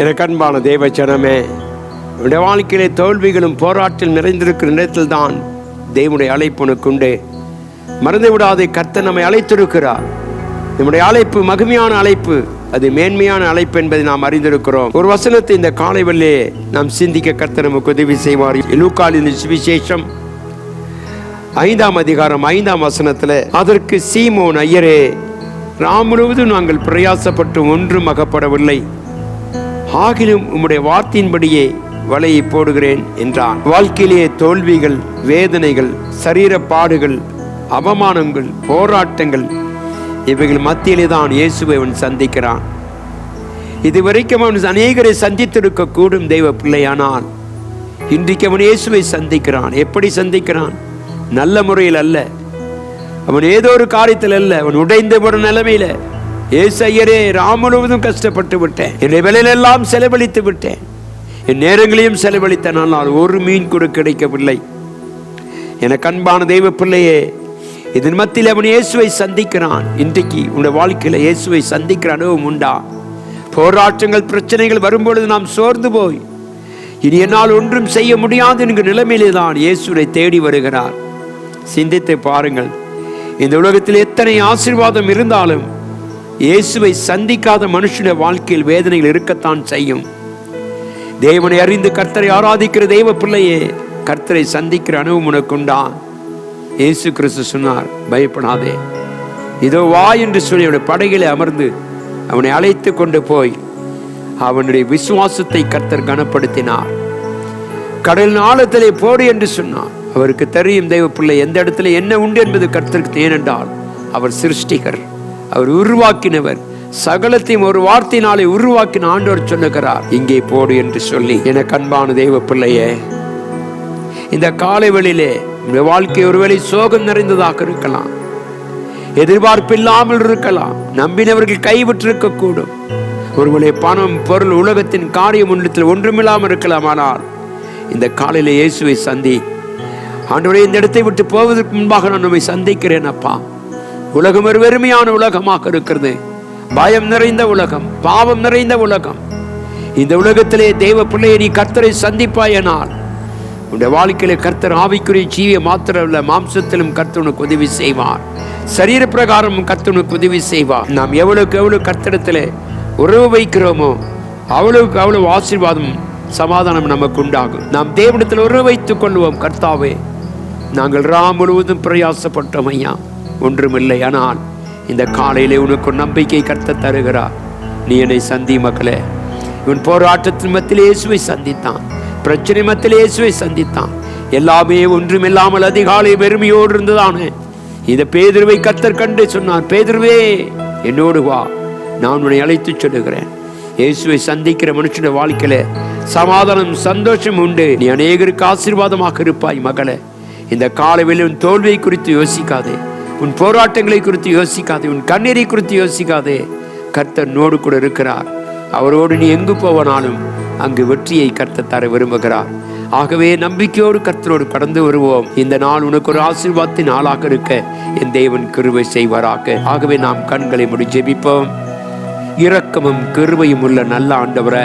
எனக்கு அன்பான தேவச்சனமே என்னுடைய வாழ்க்கையிலே தோல்விகளும் போராட்டில் நிறைந்திருக்கிற நேரத்தில் தான் தேவனுடைய அழைப்பு உனக்கு மறந்து விடாதே கர்த்தர் நம்மை அழைத்திருக்கிறார். நம்முடைய அழைப்பு மகிமையான அழைப்பு அது மேன்மையான அழைப்பு என்பதை நாம் அறிந்திருக்கிறோம். ஒரு வசனத்தை இந்த காலை வல்லே நாம் சிந்திக்க கர்த்தர் நமக்கு உதவி செய்வார். லூக்காலின் சுவிசேஷம் ஐந்தாம் அதிகாரம் ஐந்தாம் வசனத்தில் அதற்கு சீமோன் ஐயரே ராம் முழுவதும் நாங்கள் பிரயாசப்பட்டு ஒன்றும் அகப்படவில்லை. ஆகிலும் உம்முடைய வார்த்தையின்படியே வலையை போடுகிறேன் என்றான். வாழ்க்கையிலேயே தோல்விகள் வேதனைகள் சரீர பாடுகள் அவமானங்கள் போராட்டங்கள் இவைகள் மத்தியிலே தான் இயேசுவை அவன் சந்திக்கிறான். இதுவரைக்கும் அவன் அநேகரை சந்தித்திருக்க கூடும் தெய்வ பிள்ளையானால் இன்றைக்கு அவன் இயேசுவை சந்திக்கிறான். எப்படி சந்திக்கிறான்? நல்ல முறையில் அல்ல. அவன் ஏதோ ஒரு காரியத்தில் அல்ல. அவன் உடைந்த ஒரு நிலைமையில் ஏசு ஐயரே ராம் முழுவதும் கஷ்டப்பட்டு விட்டேன். என்னுடைய விலையிலெல்லாம் செலவழித்து விட்டேன். என் நேரங்களையும் செலவழித்தேன். ஆனால் ஒரு மீன் கூட கிடைக்கவில்லை. எனக்கு அன்பான தெய்வ பிள்ளையே இதன் மத்தியில் அவன் இயேசுவை சந்திக்கிறான். இன்றைக்கு உன்னுடைய வாழ்க்கையில் இயேசுவை சந்திக்கிற அனுபவம் உண்டா? போராட்டங்கள் பிரச்சனைகள் வரும்பொழுது நாம் சோர்ந்து போய் இனி என்னால் ஒன்றும் செய்ய முடியாது என்கிற நிலைமையிலே தான் இயேசுவை தேடி வருகிறார். சிந்தித்து பாருங்கள். இந்த உலகத்தில் எத்தனை ஆசீர்வாதம் இருந்தாலும் இயேசுவை சந்திக்காத மனுஷனுடைய வாழ்க்கையில் வேதனைகள் இருக்கத்தான் செய்யும். தேவனை அறிந்து கர்த்தரை ஆராதிக்கிற தெய்வ பிள்ளையே கர்த்தரை சந்திக்கிற அனுபவம் உனக்குண்டா இயேசு கிறிஸ்து சொன்னார் பயப்படாதே. இதோ வா என்று சொல்லி அவனுடைய படைகளை அமர்ந்து அவனை அழைத்து கொண்டு போய் அவனுடைய விசுவாசத்தை கர்த்தர் கனப்படுத்தினார். கடல் ஆழத்திலே போடு என்று சொன்னார். அவருக்கு தெரியும் தெய்வ பிள்ளை எந்த இடத்துல என்ன உண்டு என்பது கர்த்தருக்கு ஏனென்றால் அவர் சிருஷ்டிகர். அவர் உருவாக்கினவர். சகலத்தையும் ஒரு வார்த்தையினாலே உருவாக்கின ஆண்டவர் சொல்லுகிறார். இங்கே போடு என்று சொல்லி எனக்கு கண்பான தெய்வ பிள்ளையே இந்த காலை வெளியிலே வாழ்க்கை ஒருவேளை சோகம் நிறைந்ததாக இருக்கலாம். எதிர்பார்ப்பில்லாமல் இருக்கலாம். நம்பினவர்கள் கைவிட்டிருக்க கூடும் ஒருவேளை பணம் பொருள் உலகத்தின் காரியம் ஒன்றத்தில் ஒன்றுமில்லாமல் இருக்கலாம். ஆனால் இந்த காலையில் இயேசுவை சந்தி ஆண்டவரே இந்த இடத்தை விட்டு போவதற்கு முன்பாக நான் உண்மை சந்திக்கிறேன் அப்பா. உலகம் ஒரு வெறுமையான உலகமாக இருக்கிறது. பயம் நிறைந்த உலகம் பாவம் நிறைந்த உலகம். இந்த உலகத்திலே தெய்வ பிள்ளையை நீ கர்த்தரை சந்திப்பாயனால் உன்னுடைய வாழ்க்கையில கர்த்தர் ஆவிக்குரிய ஜீவிய மாத்திரமல்ல மாம்சத்திலும் கர்த்தனுக்கு உதவி செய்வார். சரீர பிரகாரமும் கர்த்தனுக்கு உதவி செய்வார். நாம் எவ்வளவுக்கு எவ்வளவு கர்த்தடத்தில் உறவு வைக்கிறோமோ அவ்வளவுக்கு அவ்வளவு ஆசீர்வாதம் சமாதானம் நமக்கு உண்டாகும். நாம் தேவனிடத்தில் உறவு வைத்துக் கொள்வோம் கர்த்தாவே. நாங்கள் ரா முழுவதும் பிரயாசப்பட்டோம் ஐயா. ஒன்றுமில்லை. ஆனால் இந்த காலையிலே உனக்கு நம்பிக்கை கர்த்த தருகிறார். நீ என்னை சந்தி மக்களே. இவன் போராட்டத்தின் மத்தியில் இயேசுவை சந்தித்தான். பிரச்சனை மத்தியில் இயேசுவை சந்தித்தான். எல்லாமே ஒன்றுமில்லாமல் அதிகாலை பெருமையோடு இருந்ததானே. இந்த பேதுருவை கத்தர் கண்டு சொன்னார் பேதுருவே என்னோடு வா. நான் உன்னை அழைத்துச் சொல்லுகிறேன். இயேசுவை சந்திக்கிற மனுஷனுடைய வாழ்க்கையில சமாதானம் சந்தோஷம் உண்டு. நீ அநேகருக்கு ஆசீர்வாதமாக இருப்பாய் மகளே. இந்த காலவிலும் உன் தோல்வியை குறித்து யோசிக்காதே. உன் போராட்டங்களை குறித்து யோசிக்காதே உன் கண்ணீரை குறித்து யோசிக்காதே. கர்த்தர் நோடு கூட இருக்கிறார். அவரோடு நீ எங்கு போவனாலும் அங்கு வெற்றியை கர்த்த தர விரும்புகிறார். ஆகவே நம்பிக்கையோடு கர்த்தரோடு கடந்து வருவோம். இந்த நாள் உனக்கு ஒரு ஆசீர்வாதத்தின் நாளாக இருக்க. என் தேவன் கிருவை செய்வாராக. ஆகவே நாம் கண்களை முடி ஜெபிப்போம். இரக்கமும் கிருவையும் உள்ள நல்ல ஆண்டவரை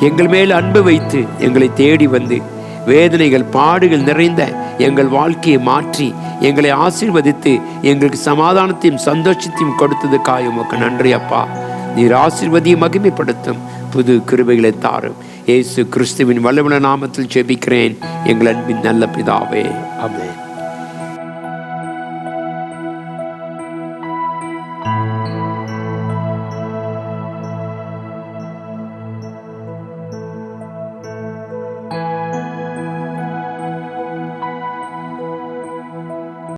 எங்கள் மேல் அன்பு வைத்து எங்களை தேடி வந்து வேதனைகள் பாடுகள் நிறைந்த எங்கள் வாழ்க்கையை மாற்றி எங்களை ஆசீர்வதித்து எங்களுக்கு சமாதானத்தையும் சந்தோஷத்தையும் கொடுத்ததுக்காக உமக்கு நன்றி அப்பா. நீர் ஆசீர்வதியை மகிமைப்படுத்தும். புது கிருபைகளை தாரும். ஏசு கிறிஸ்துவின் வல்லவன நாமத்தில் ஜெபிக்கிறேன். எங்கள் அன்பின் நல்ல பிதாவே. ஆமென்.